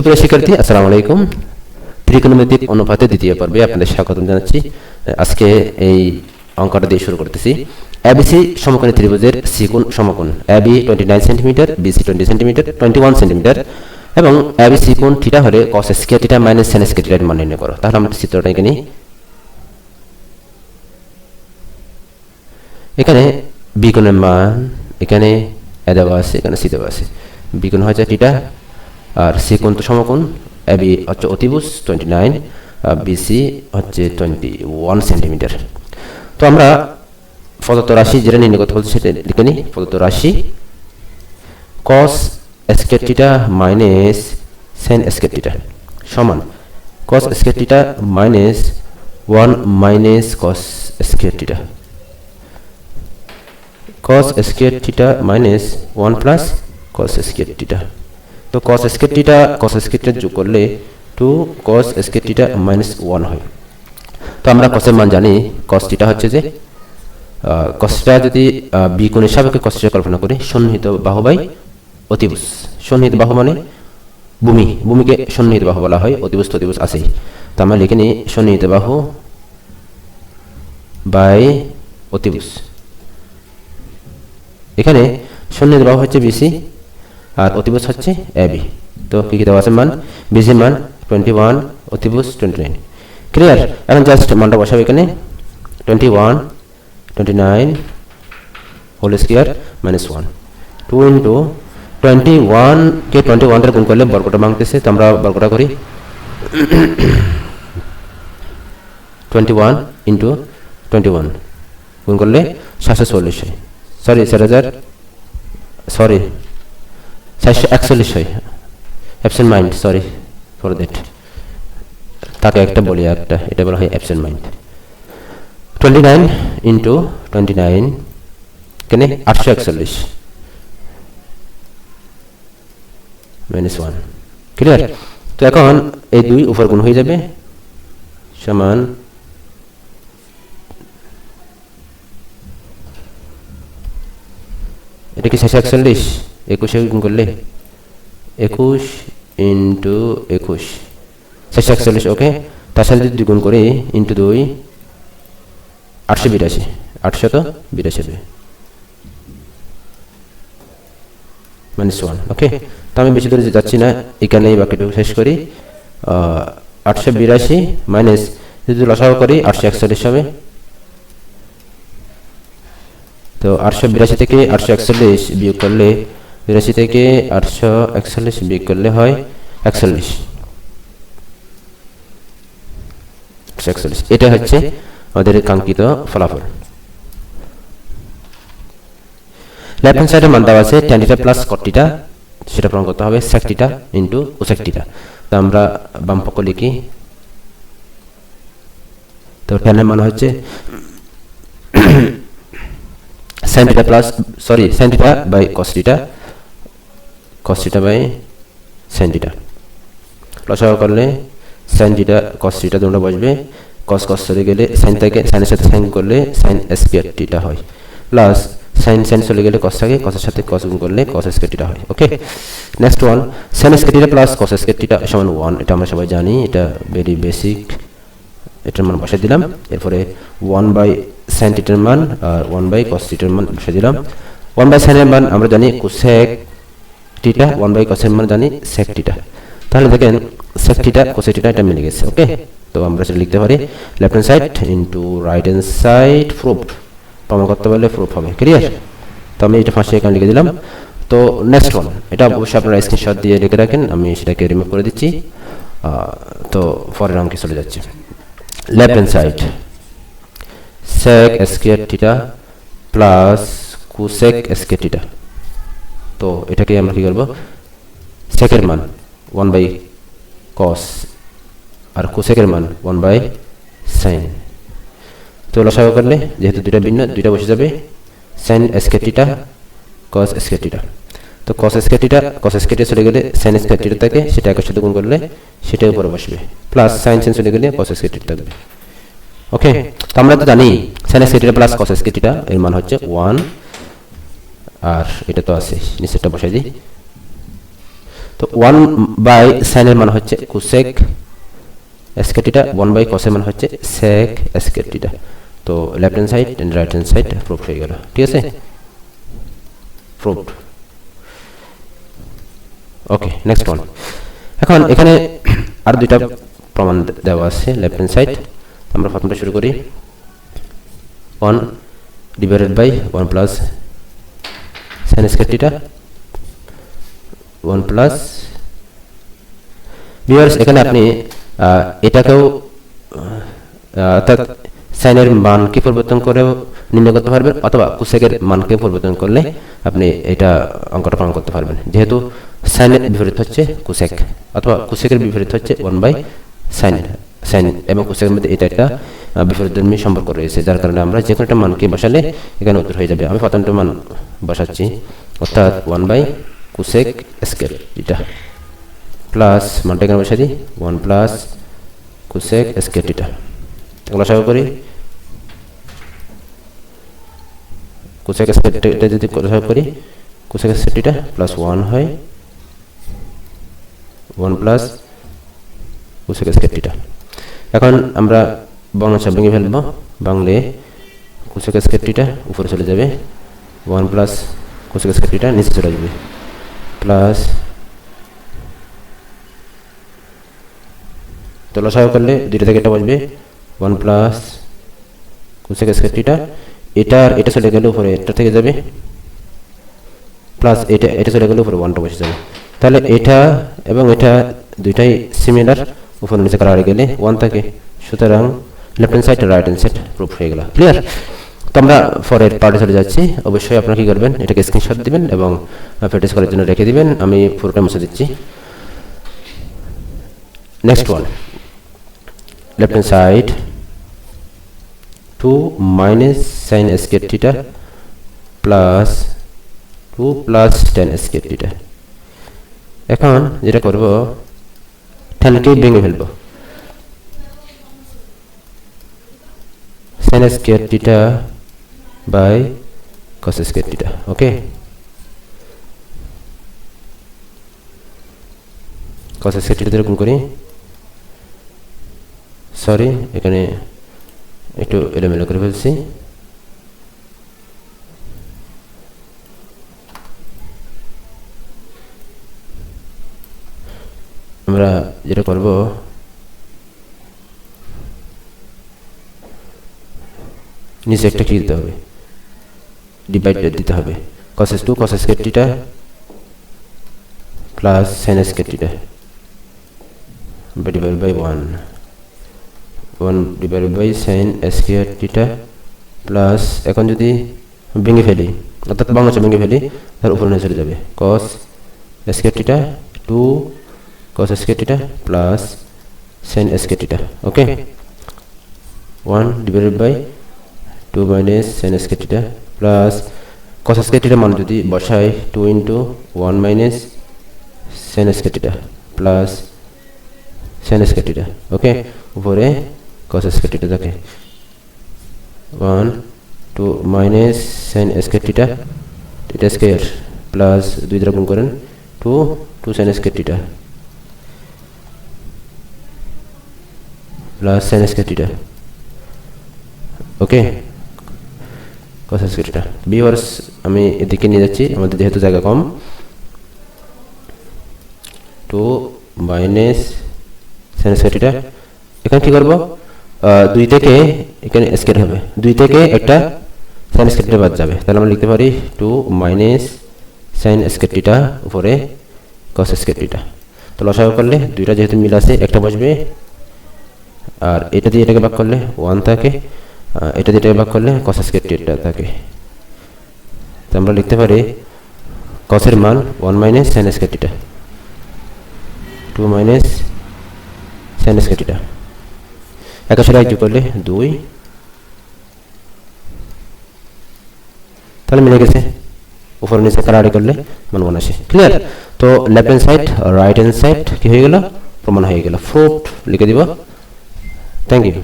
সুপ্রিয় শিক্ষার্থী, আসসালামু আলাইকুম। ত্রিকোণমিতিক অনুপাতে দ্বিতীয় পর্বে আপনাদের স্বাগতম জানাচ্ছি। আজকে এই অঙ্কটা দিয়ে শুরু করতেছি। এবিসি সমকোণী ত্রিভুজের সিকোণ সমকোণ। AB twenty nine centimetre BC twenty centimetre, twenty one centimetre এবং এবি সিকোণ থিটা হলে cos square theta minus sin square থিটার মান নির্ণয় করো। তাহলে আমরা চিত্রটা এখানে এখানে বিকোণের মান, এখানে এ দেওয়া আছে, এখানে সি দেওয়া আছে। বিকোণ হচ্ছে থিটা আর সি কোণ তো সমকোণ? এবি হচ্ছে অতিভুজ টোয়েন্টি নাইন বিসি হচ্ছে টোয়েন্টি ওয়ান সেন্টিমিটার তো আমরা প্রদত্ত রাশি যেটা নির্ণয় করতে বলছি সেটা লিখে নিই। প্রদত্ত রাশি cos square theta minus sin square theta সমান। Cos square theta minus one minus cos square theta cos square theta minus 1 plus তো cos square theta, cos square theta যোগ করলে 2 cos square theta minus 1 হয়। তো আমরা এর মান জানি theta হচ্ছে যে theta যদি বি কোণের সাপেক্ষে theta কল্পনা করি, সন্নিহিত বাহু বাই অতিভুজ। সন্নিহিত বাহু মানে ভূমি, ভূমিকে সন্নিহিত বাহু বলা হয় তো অতিভুজ আছেই। তো আমরা লিখে নিই, সন্নিহিত বাহু বাই অতিভুজ। এখানে শূন্যের বাহু হচ্ছে বিসি আর অতিভুজ হচ্ছে এবি। তো কি কি দেওয়া আছে? মান বিসির মান টোয়েন্টি ওয়ান অতিভুজ টোয়েন্টি নাইন ক্লিয়ার এখন জাস্ট মানটা বসাবো এখানে। Twenty one twenty nine whole square minus one two into twenty ওয়ানকে টোয়েন্টি ওয়ান দ্বারা গুণ করলে বর্গটা ভাঙতেছে, তো আমরা বর্গটা করি। Twenty one into twenty one গুণ করলে সাতশো চল্লিশ। সরি চার হাজার। সরি চারশো একচল্লিশ হয়। Absent mind sorry for that তাকে একটা বলি একটা, এটা বলা হয় absent mind twenty nine into twenty nine কেনে? আটশো একচল্লিশ। মাইনাস ওয়ান ক্লিয়ার তো এখন এই দুই উপর গুণ হয়ে যাবে সমান এটা কি শেষে একচল্লিশ? একুশে গুণ করলে? একুশ ইন্টু একুশ। শেষে একচল্লিশ, ওকে? তার সাথে যদি গুণ করি, ইন্টু দুই, আটশো বিরাশি। আটশত বিরাশি হবে। Minus one okay? তো আমি বেশি দূরে যাচ্ছি না এখানে এই বাকিটুকু শেষ করি। আটশো বিরাশি মাইনাস যদি লসাও করি, আটশো একচল্লিশ হবে। তো আটশো বিরাশি থেকে আটশো একচল্লিশ বিয়োগ করলে বিরাশি থেকে আটশো একচল্লিশ বিয়োগ করলে হয় একচল্লিশ। একচল্লিশ। এটা হচ্ছে আমাদের কাঙ্ক্ষিত ফলাফল। লেফট হ্যান্ড সাইডে মান দেওয়া আছে টেন টিটা প্লাস কটিটা সেটা প্রমাণ করতে হবে সেকটিটা ইন্টু ওসেকটিটা তো আমরা বাম পক্ষ লিখি। তো টেনের মান হচ্ছে theta plus, sorry sin theta by cos theta by sin করলে sin theta cos দুটো বসবে। cos cos চলে গেলে sin থেকে সাথে sin করলে sin স্কয়ার theta হয়। প্লাস sin sin চলে গেলে cos থাকে এর সাথে cos গুণ করলে cos স্কয়ার theta হয়। Okay next one sin square theta plus cos square সমান 1 এটা আমরা সবাই জানি, এটা ভেরি বেসিক এটার মান বসে দিলাম। এরপরে ওয়ান বাই সাইন মান আর ওয়ান বাই কস টিটার মান বসে দিলাম। ওয়ান বাই সাইনের মান আমরা জানি কোসেক টিটা ওয়ান বাই কসের মান জানি সেক টিটা তাহলে দেখেন সেক টিটা কোসেক টিটা এটা মিলে গেছে ওকে তো আমরা সেটা লিখতে পারি left hand side into right hand side proof প্রমাণ করতে পারলে প্রুফ হবে ক্লিয়ার তো আমি এটা ফার্স্টে এখানে লিখে দিলাম। তো নেক্সট ওয়ান এটা অবশ্যই আপনারা স্ক্রিনশট দিয়ে লিখে রাখেন, আমি সেটাকে রিমুভ করে দিচ্ছি। তো পরের অঙ্কে চলে যাচ্ছে। left hand side, sec square theta plus cosec square theta তো এটাকে আমরা কি করব? এর মান 1 বাই cos, আর এর মান 1 বাই sin. তো লসাগু করলে, যেহেতু দুইটা ভিন্ন, দুইটা বসে যাবে theta, cos square theta. তো থিটা cos স্কয়ার থিটা চলে গেলে স্কয়ার থিটা থাকে, সেটা একের সাথে গুণ করলে সেটার উপরে বসবে প্লাস sin sin চলে গেলে স্কয়ার থিটা থাকবে। ওকে তো আমরা তো জানি square theta plus square theta এর মান হচ্ছে 1 আর এটা তো আছে, নিচেরটা বসাই দিই। তো ওয়ান বাই সাইনের মান হচ্ছে কুসেক এসকেটিটা ওয়ান বাই কসের মান হচ্ছে সেক এসকেটিটা তো left hand side and right hand side proof হয়ে গেল, ঠিক আছে? প্রুফড ওকে নেক্সট ওয়ান এখন এখানে আর দুইটা প্রমাণ দেওয়া আছে লেফট হ্যান্ড সাইড আমরা প্রথমটা শুরু করি। One divided by one plus sin square theta one plus viewers এখানে আপনি এটাকেও অর্থাৎ সাইনের মানকে পরিবর্তন করেও নির্ণয় করতে পারবেন, অথবা কুসেকের মানকে পরিবর্তন করলে আপনি এটা অঙ্কটা প্রমাণ করতে পারবেন। যেহেতু সাইনের বিপরীত হচ্ছে কুসেক, অথবা কুসেকের বিপরীত হচ্ছে ওয়ান বাই সাইন সাইন এবং কোসেকের মধ্যে এটা একটা বিপরীতধর্মী সম্পর্ক রয়েছে। যার কারণে আমরা যে কোনো একটা মানকে বসালে এখানে উত্তর হয়ে যাবে। আমি প্রথমটা মান বসাচ্ছি। অর্থাৎ ওয়ান বাই কুসেক স্কেল এটা। প্লাস মানটা এখানে বসাই দিই। ওয়ান প্লাস কুসেক স্কেল এটা। এগুলো আশা করি। কোসেক স্কেলটা যদি আশা করি কোসেক স্কেলটা প্লাস ওয়ান হয়। ওয়ান প্লাস কোসেক স্কেলটা এখন আমরা বর্ণচা ভেঙে ফেলব। বাংলে কোসেক স্কেলটা উপরে চলে যাবে। ওয়ান প্লাস কোসেক স্কেলটা নিচে চলে যাবে। প্লাস তো লসাগু করলে দুইটা থেকে এটা বসবে। ওয়ান প্লাস কোসেক স্কোয়ারটিটা এটা আর এটা চলে গেলে উপরে এটা থেকে যাবে। প্লাস এটা এটা চলে গেলে উপরে ওয়ানটা বসে যাবে। তাহলে এটা এবং এটা দুইটাই সিমিলার উপরে নিচে করা গেলে ওয়ান থাকে। সুতরাং left hand side right hand side proof হয়ে গেল। ক্লিয়ার তো আমরা পরের পার্টে চলে যাচ্ছি। অবশ্যই আপনারা কি করবেন? এটাকে স্ক্রিনশট দিবেন এবং প্র্যাকটিস করার জন্য রেখে দিবেন। আমি পুরোটা মুছে দিচ্ছি। Next one left hand side 2 minus sin square theta plus 2 plus tan square theta এখন যেটা করব টেনকে ভেঙে ফেলব। Sin square theta by cos square theta okay cos square theta এরকম করি সরি এখানে একটু এলোমেলো করে ফেলছি আমরা যেটা করব নিচে একটা কি দিতে হবে? ডিভাইড দিতে হবে। কসেস টু কসেস কেটিটা প্লাস সাইনাস কেটিটা divide by one one divide by sin square theta plus এখন যদি ভেঙে ফেলি, অর্থাৎ বাংলা ভেঙে ফেলি, তার উপরে নিয়ে চলে যাবে। Cos square theta two square theta plus sin square theta okay one divided by two minus sin square theta plus cos square theta মান যদি বসাই two into one minus sin square theta plus sin square theta okay উপরে square theta থাকে। 1 2 minus sin square theta theta square plus দুই দ্বারা গুণ করেন 2 2 sin square theta plus sin square theta okay square theta viewers আমি এদিকে নিয়ে যাচ্ছি, আমাদের যেহেতু জায়গা কম। 2 মাইনাস square theta এখানে কি করব? দুই থেকে এখানে স্কেট হবে। দুই থেকে একটা সাইন স্কেটটা বাদ যাবে। তাহলে আমরা লিখতে পারি টু মাইনাস সাইন স্কেটটিটা উপরে কস স্কেটটিটা তো লসাগু করলে দুইটা যেহেতু মিল আছে, একটা বসবে। আর এটা দিয়ে এটাকে ভাগ করলে ওয়ান থাকে। এটা যেটা ভাগ করলে কস স্কেটটিটা থাকে। তো আমরা লিখতে পারি কসের মান one minus sin square theta two minus sin square theta একা সাথে যোগ করলে দুই। তাহলে মিলে গেছে। উপরে নিচে কারাড়ি করলে মান মনে আসে। ক্লিয়ার তো left hand side right hand side কি হয়ে গেল? প্রমাণ হয়ে গেল। ফ্রুট লিখে দিব। Thank you